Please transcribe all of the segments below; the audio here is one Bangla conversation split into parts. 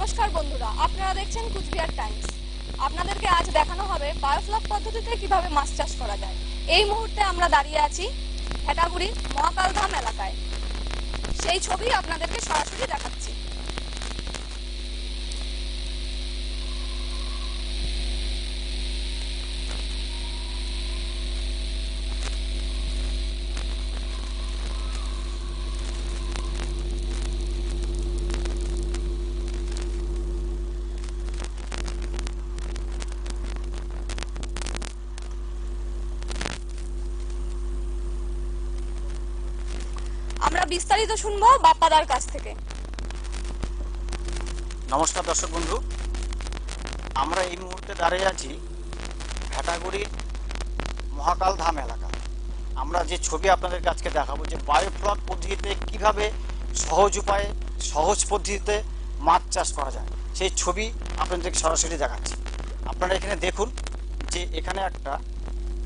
নমস্কার বন্ধুরা, আপনারা দেখছেন কুচবিহার টাইমস। আপনাদেরকে আজ দেখানো হবে বায়োফ্লক পদ্ধতিতে কীভাবে মাছ চাষ করা যায়। এই মুহূর্তে আমরা দাঁড়িয়ে আছি হেটাগুড়ি মহাকালধাম এলাকায়। সেই ছবি আপনাদেরকে সরাসরি দেখাচ্ছি। আমরা বিস্তারিত শুনব বাপ্পাদার কাছ থেকে। নমস্কার দর্শক বন্ধু। আমরা এই মুহূর্তে দাঁড়িয়ে আছি ভেটাগুড়ির মহাকাল ধাম এলাকা আমরা যে ছবি আপনাদেরকে আজকে দেখাবো যে বায়োফ্লক পদ্ধতিতে কীভাবে সহজ উপায়ে, সহজ পদ্ধতিতে মাছ চাষ করা যায়, সেই ছবি আপনাদেরকে সরাসরি দেখাচ্ছি। আপনারা এখানে দেখুন যে এখানে একটা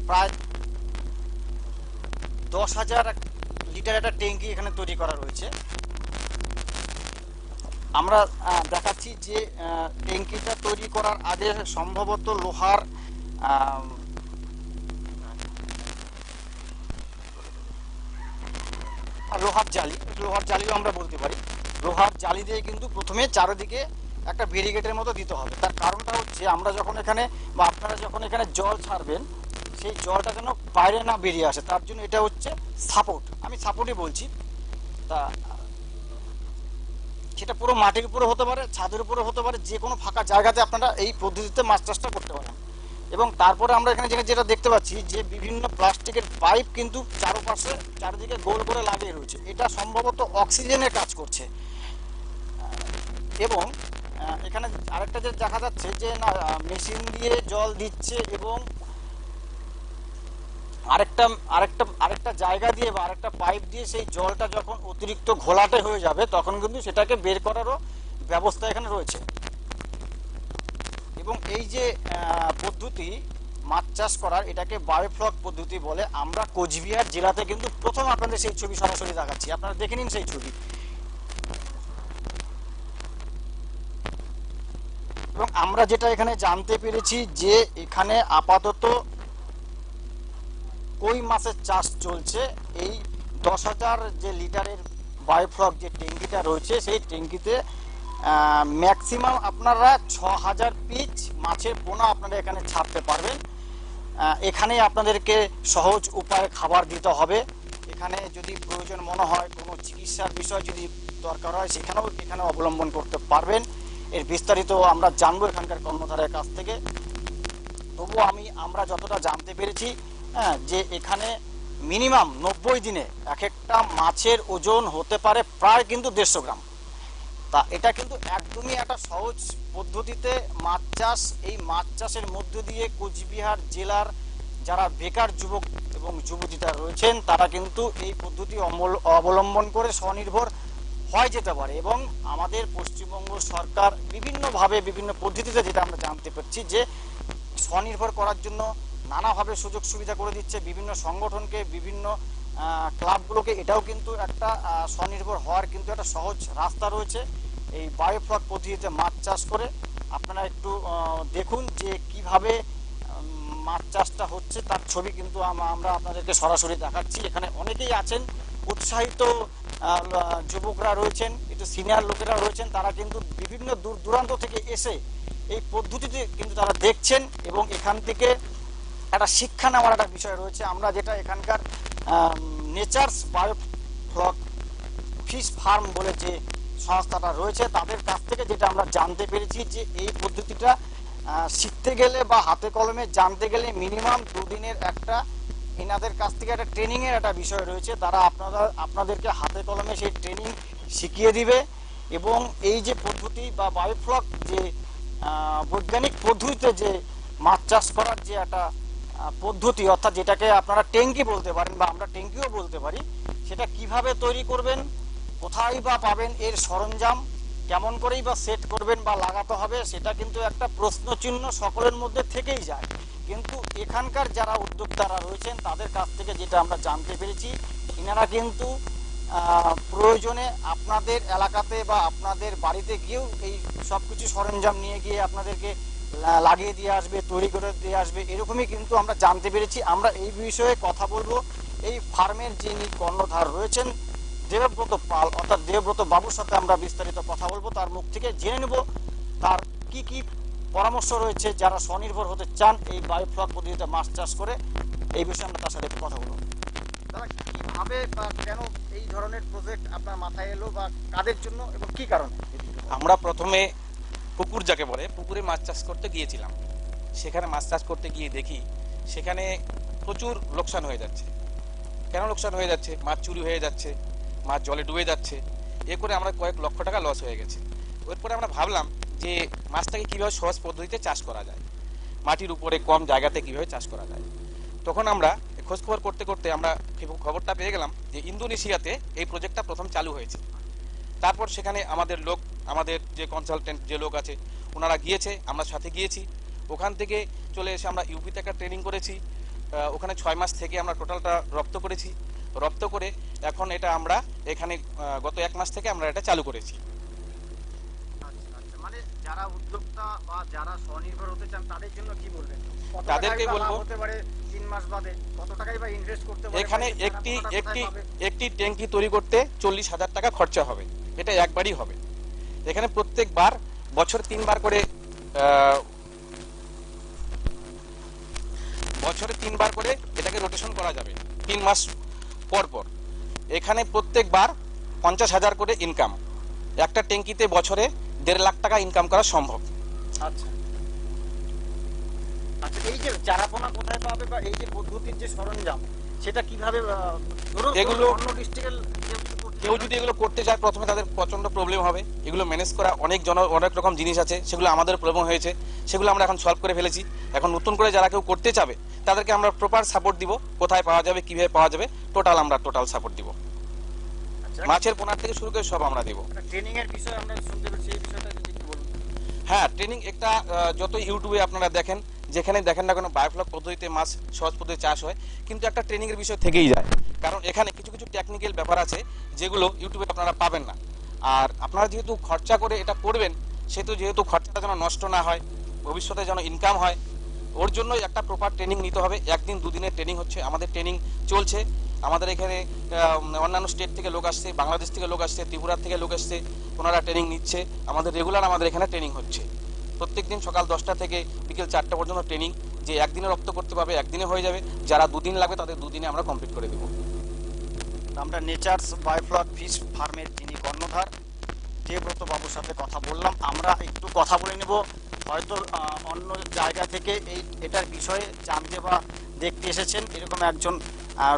প্রায় দশ হাজার লিটার একটা ট্যাঙ্কি এখানে তৈরি করা রয়েছে। আমরা দেখাচ্ছি যে ট্যাঙ্কিটা তৈরি করার আগে সম্ভবত লোহার লোহার জালি, লোহার জালিও আমরা বলতে পারি। লোহার জালি দিয়ে কিন্তু প্রথমে চারিদিকে একটা ব্যারিকেডের মতো দিতে হবে। তার কারণটা হচ্ছে আমরা যখন এখানে বা আপনারা যখন এখানে জল ছাড়বেন সেই জলটা যেন বাইরে না বেরিয়ে আসে, তার জন্য এটা হচ্ছে সাপোর্ট আমি সাপোর্টই বলছি। তা, সেটা পুরো মাটির উপরে হতে পারে, ছাদের উপরে হতে পারে, যে কোনো ফাঁকা জায়গাতে আপনারা এই পদ্ধতিতে মাছ চাষটা করতে পারেন। এবং তারপরে আমরা এখানে যেটা- যেটা দেখতে পাচ্ছি যে বিভিন্ন প্লাস্টিকের পাইপ কিন্তু চারপাশে, চারিদিকে গোল করে লাগিয়ে রয়েছে। এটা সম্ভবত অক্সিজেনের কাজ করছে। এবং এখানে আরেকটা যে দেখা যাচ্ছে যে, না মেশিন দিয়ে জল দিচ্ছে এবং আরেকটা আরেকটা আরেকটা জায়গা দিয়ে বা আরেকটা পাইপ দিয়ে সেই জলটা যখন অতিরিক্ত ঘোলাটে হয়ে যাবে, তখন কিন্তু সেটাকে বের করারও ব্যবস্থা এখানে রয়েছে। এবং এই যে পদ্ধতি, মাছ চাষ করার, এটাকে বায়োফ্লক পদ্ধতি বলে আমরা কোচবিহার জেলাতে কিন্তু প্রথম আপনাদের সেই ছবি সরাসরি দেখাচ্ছি। আপনারা দেখে নিন সেই ছবি। এবং আমরা যেটা এখানে জানতে পেরেছি যে এখানে আপাতত কই মাছের চাষ চলছে? এই দশ হাজার যে লিটারের বায়োফ্লক যে ট্যাঙ্কিটা রয়েছে সেই ট্যাঙ্কিতে ম্যাক্সিমাম আপনারা ছ হাজার পিচ মাছের পোনা আপনারা এখানে ছাড়তে পারবেন। আহ, এখানেই আপনাদেরকে সহজ উপায়ে খাবার দিতে হবে। এখানে যদি প্রয়োজন মনে হয় কোনো চিকিৎসার বিষয় যদি দরকার হয় সেখানেও এখানে অবলম্বন করতে পারবেন। এর বিস্তারিত আমরা জানব এখানকার কর্মধারের কাছ থেকে। তবুও আমি আমরা যতটা জানতে পেরেছি যে এখানে মিনিমাম নব্বই দিনে এক একটা মাছের ওজন হতে পারে প্রায় কিন্তু দেড়শো গ্রাম। তা এটা কিন্তু একদমই একটা সহজ পদ্ধতিতে মাছ চাষ, এই মাছ চাষের মধ্য দিয়ে কোচবিহার জেলার যারা বেকার যুবক এবং যুবতীরা রয়েছেন, তারা কিন্তু এই পদ্ধতি অবলম্বন করে স্বনির্ভর হয় যেতে পারে এবং আমাদের পশ্চিমবঙ্গ সরকার বিভিন্নভাবে বিভিন্ন পদ্ধতিতে যেটা আমরা জানতে পারছি যে স্বনির্ভর করার জন্য নানাভাবে সুযোগ সুবিধা করে দিচ্ছে। বিভিন্ন সংগঠনকে, বিভিন্ন ক্লাবগুলোকে। এটাও কিন্তু একটা স্বনির্ভর হওয়ার কিন্তু একটা সহজ রাস্তা রয়েছে এই বায়োফ্লক পদ্ধতিতে মাছ চাষ করে। আপনারা একটু দেখুন যে কীভাবে মাছ চাষটা হচ্ছে তার ছবি কিন্তু আমরা আপনাদেরকে সরাসরি দেখাচ্ছি। এখানে অনেকেই আছেন, উৎসাহিত যুবকরা রয়েছেন, একটু সিনিয়র লোকেরা রয়েছেন, তারা কিন্তু বিভিন্ন দূর দূরান্ত থেকে এসে এই পদ্ধতিতে কিন্তু তারা দেখছেন এবং এখান থেকে একটা শিক্ষা নেওয়ার একটা বিষয় রয়েছে। আমরা যেটা এখানকার নেচার্স বায়োফ্লক ফিশ ফার্ম বলে যে সংস্থাটা রয়েছে, তাদের কাছ থেকে যেটা আমরা জানতে পেরেছি যে এই পদ্ধতিটা শিখতে গেলে বা হাতে কলমে জানতে গেলে মিনিমাম দুদিনের একটা এনাদের কাছ থেকে একটা ট্রেনিংয়ের একটা বিষয় রয়েছে। তারা আপনারা, আপনাদেরকে হাতে কলমে সেই ট্রেনিং শিখিয়ে দিবে এবং এই যে পদ্ধতি বা বায়োফ্লক যে বৈজ্ঞানিক পদ্ধতিতে যে মাছ চাষ করার যে একটা পদ্ধতি, অর্থাৎ যেটাকে আপনারা ট্যাঙ্কি বলতে পারেন বা আমরা ট্যাঙ্কিও বলতে পারি, সেটা কীভাবে তৈরি করবেন, কোথায় বা পাবেন, এর সরঞ্জাম, কেমন করেই বা সেট করবেন বা লাগাতে হবে, সেটা কিন্তু একটা প্রশ্নচিহ্ন সকলের মধ্যে থেকেই যায়। কিন্তু এখানকার যারা উদ্যোক্তারা রয়েছেন, তাদের কাছ থেকে যেটা আমরা জানতে পেরেছি, এনারা কিন্তু প্রয়োজনে আপনাদের এলাকাতে বা আপনাদের বাড়িতে গিয়েও এই সব কিছু সরঞ্জাম নিয়ে গিয়ে আপনাদেরকে লাগিয়ে দিয়ে আসবে তৈরি করে দিয়ে আসবে এরকমই কিন্তু আমরা জানতে পেরেছি। আমরা এই বিষয়ে কথা বলব। এই ফার্মের যিনি কর্ণধার রয়েছেন দেবব্রত পাল অর্থাৎ দেবব্রত বাবুর সাথে আমরা বিস্তারিত কথা বলব। তার মুখ থেকে জেনে নেব তার কি কি পরামর্শ রয়েছে যারা স্বনির্ভর হতে চান এই বায়োফ্লক পদ্ধতিতে মাছ চাষ করে। এই বিষয়ে আমরা তার সাথে কথা বলব। দাদা কীভাবে বা কেন এই ধরনের প্রজেক্ট আপনার মাথায় এলো বা কাদের জন্য এবং কি কারণে? আমরা প্রথমে পুকুর যাকে বলে, পুকুরে মাছ চাষ করতে গিয়েছিলাম। সেখানে মাছ চাষ করতে গিয়ে দেখি, সেখানে প্রচুর লোকসান হয়ে যাচ্ছে। কেন লোকসান হয়ে যাচ্ছে? মাছ চুরি হয়ে যাচ্ছে, মাছ জলে ডুবে যাচ্ছে। এ করে আমরা কয়েক লক্ষ টাকা লস হয়ে গেছে। এরপরে আমরা ভাবলাম যে মাছটাকে কীভাবে সহজ পদ্ধতিতে চাষ করা যায়? মাটির উপরে কম জায়গাতে কীভাবে চাষ করা যায়? তখন আমরা খোঁজখবর করতে করতে আমরা খবরটা পেয়ে গেলাম যে ইন্দোনেশিয়াতে এই প্রজেক্টটা প্রথম চালু হয়েছে। তারপর সেখানে আমাদের লোক আমাদের যে কনসালটেন্ট যে লোক আছে ওনারা গিয়েছে আমরা সাথে গিয়েছি। ওখান থেকে চলে এসে আমরা ইউপিতে একটা ট্রেনিং করেছি। ওখানে ছয় মাস থেকে আমরা টোটালটা রপ্ত করেছি। রপ্ত করে এখন এটা আমরা এখানে গত এক মাস থেকে আমরা এটা চালু করেছি। মানে যারা উদ্যোক্তা বা যারা স্বনির্ভর হতে চান তাদের জন্য কি বলবেন? তাদেরকে বলবো- হতে পারে তিন মাস বাদে? কত টাকাই বা ইনভেস্ট করতে পারে? এখানে একটি একটি? একটি ট্যাঙ্কি তৈরি করতে চল্লিশ হাজার টাকা খরচা হবে। এটা একবারই হবে। এখানে প্রত্যেকবার বছর তিনবার করে বছরে তিনবার করে এটাকে রোটেশন করা যাবে তিন মাস পর পর। এখানে প্রত্যেকবার পঞ্চাশ হাজার করে ইনকাম একটা ট্যাঙ্কিতে বছরে দেড় লাখ টাকা ইনকাম করা সম্ভব। আচ্ছা। আচ্ছা এই যে চারাপোনা কোথায় পাবে বা এই যে পদ্ধতির যে সরঞ্জাম সেটা কীভাবে এগুলো- অন্য ডিস্ট্রিক্টের কেউ যদি এগুলো করতে চায় প্রথমে তাদের প্রচণ্ড প্রবলেম হবে। এগুলো ম্যানেজ করা অনেক জন অনেক রকম জিনিস আছে সেগুলো আমাদের প্রবলেম হয়েছে। সেগুলো আমরা এখন সলভ করে ফেলেছি। এখন নতুন করে যারা কেউ করতে চাবে তাদেরকে আমরা প্রপার সাপোর্ট দিব কোথায় পাওয়া যাবে কীভাবে পাওয়া যাবে টোটাল আমরা টোটাল সাপোর্ট দিব। মাছের পোনার থেকে শুরু করে সব আমরা দিব। ট্রেনিং এর বিষয়ে আমরা শুনতে পেরেছি এই বিষয়টা যদি একটু বলুন। হ্যাঁ ট্রেনিং একটা যত ইউটিউবে আপনারা দেখেন যেখানে দেখেন না কোনো বায়োফ্লক পদ্ধতিতে মাছ সহজ পদ্ধতি চাষ হয় কিন্তু একটা ট্রেনিং এর বিষয় থেকেই যায়। কারণ এখানে টেকনিক্যাল ব্যাপার আছে, যেগুলো ইউটিউবে আপনারা পাবেন না। আর আপনারা যেহেতু খরচা করে এটা করবেন, সেহেতু যেহেতু খরচাটা যেন নষ্ট না হয়, ভবিষ্যতে যেন ইনকাম হয়, ওর জন্যই একটা প্রপার ট্রেনিং নিতে হবে। একদিন, দুদিনের ট্রেনিং হচ্ছে, আমাদের ট্রেনিং চলছে। আমাদের এখানে অন্যান্য স্টেট থেকে লোক আসছে, বাংলাদেশ থেকে লোক আসছে, ত্রিপুরা থেকে লোক আসছে, ওনারা ট্রেনিং নিচ্ছে। আমাদের রেগুলার আমাদের এখানে ট্রেনিং হচ্ছে। প্রত্যেকদিন সকাল দশটা থেকে বিকেল চারটা পর্যন্ত ট্রেনিং যে একদিনে রপ্ত করতে পারবে, একদিনে হয়ে যাবে। যারা দুদিন লাগবে, তাদের দুদিনে আমরা কমপ্লিট করে দেবো। আমরা নেচার্স বায়োফ্লক ফিশ ফার্মের যিনি কর্ণধার দেবব্রত বাবুর সাথে কথা বললাম। আমরা একটু কথা বলে নেব। হয়তো অন্য জায়গা থেকে এই এটার বিষয়ে জানতে বা দেখতে এসেছেন। এরকম একজন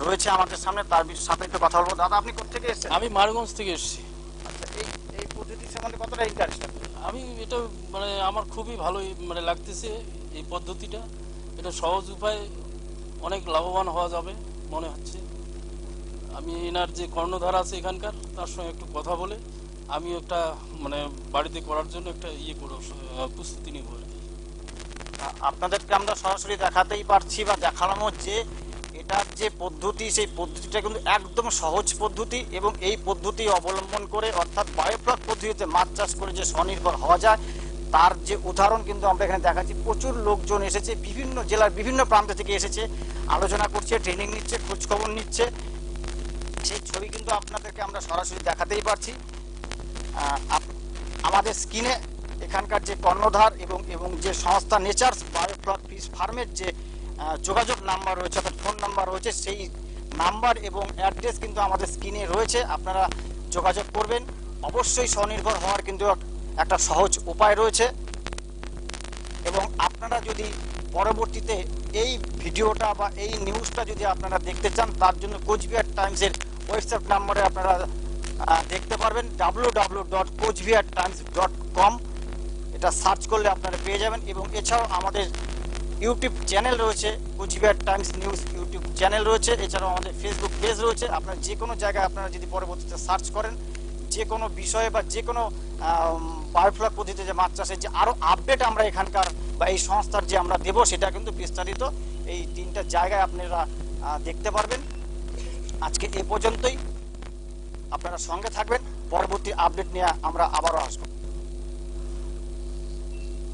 রয়েছে আমাদের সামনে তার একটু কথা বলব। দাদা আপনি কোথেকে এসেছেন? আমি মারগঞ্জ থেকে এসেছি। আচ্ছা এই এই পদ্ধতি সম্বন্ধে কতটা ইন্টারেস্ট আমি এটা মানে আমার খুবই ভালো মানে লাগতেছে এই পদ্ধতিটা। এটা সহজ উপায়ে অনেক লাভবান হওয়া যাবে মনে হচ্ছে। আমি এনার যে কর্ণধার আছে এখানকার তার সঙ্গে একটু কথা বলে আমি একটা মানে বাড়িতে করার জন্য একটা ইয়ে করো আহ, প্রস্তুতি নিব আর কি। আপনাদেরকে আমরা সরাসরি দেখাতেই পারছি বা দেখালামও হচ্ছে এটার যে পদ্ধতি সেই পদ্ধতিটা কিন্তু একদম সহজ পদ্ধতি এবং এই পদ্ধতি অবলম্বন করে অর্থাৎ বায়োপ্লক পদ্ধতিতে মাছ চাষ করে যে স্বনির্ভর হওয়া যায় তার যে উদাহরণ কিন্তু আমরা এখানে দেখাচ্ছি। প্রচুর লোকজন এসেছে বিভিন্ন জেলার বিভিন্ন প্রান্ত থেকে এসেছে আলোচনা করছে ট্রেনিং নিচ্ছে খোঁজখবর নিচ্ছে। সেই ছবি কিন্তু আপনাদেরকে আমরা সরাসরি দেখাতেই পারছি। আমাদের স্ক্রিনে এখানকার যে কর্ণধার এবং এবং যে সংস্থা নেচার্স বায়োফ্লক ফিশ ফার্মের যে যোগাযোগ নাম্বার রয়েছে, অর্থাৎ ফোন নাম্বার রয়েছে, সেই নাম্বার এবং অ্যাড্রেস কিন্তু আমাদের স্ক্রিনে রয়েছে। আপনারা যোগাযোগ করবেন। অবশ্যই স্বনির্ভর হওয়ার কিন্তু একটা সহজ উপায় রয়েছে। এবং আপনারা যদি পরবর্তীতে এই ভিডিওটা বা এই নিউজটা যদি আপনারা দেখতে চান, তার জন্য কোচবিহার টাইমসের ওয়েবসাইট নাম্বারে আপনারা দেখতে পারবেন W W dot Cooch Behar times dot com এটা সার্চ করলে আপনারা পেয়ে যাবেন। এবং এছাড়াও আমাদের ইউটিউব চ্যানেল রয়েছে Cooch Behar times news YouTube channel রয়েছে। এছাড়াও আমাদের ফেসবুক পেজ রয়েছে। আপনারা যে কোনো জায়গায় আপনারা যদি পরবর্তীতে সার্চ করেন যে কোনো বিষয়ে বা যে কোনো বায়োফ্লক পদ্ধতিতে যে মাছ চাষের যে আরও আপডেট আমরা এখানকার বা এই সংস্থার যে আমরা দেবো, সেটা কিন্তু বিস্তারিত এই তিনটা জায়গায় আপনারা দেখতে পারবেন। আজকে এ পর্যন্তই। আপনারা সঙ্গে থাকবেন। পরবর্তী আপডেট নিয়ে আমরা আবারও আসব।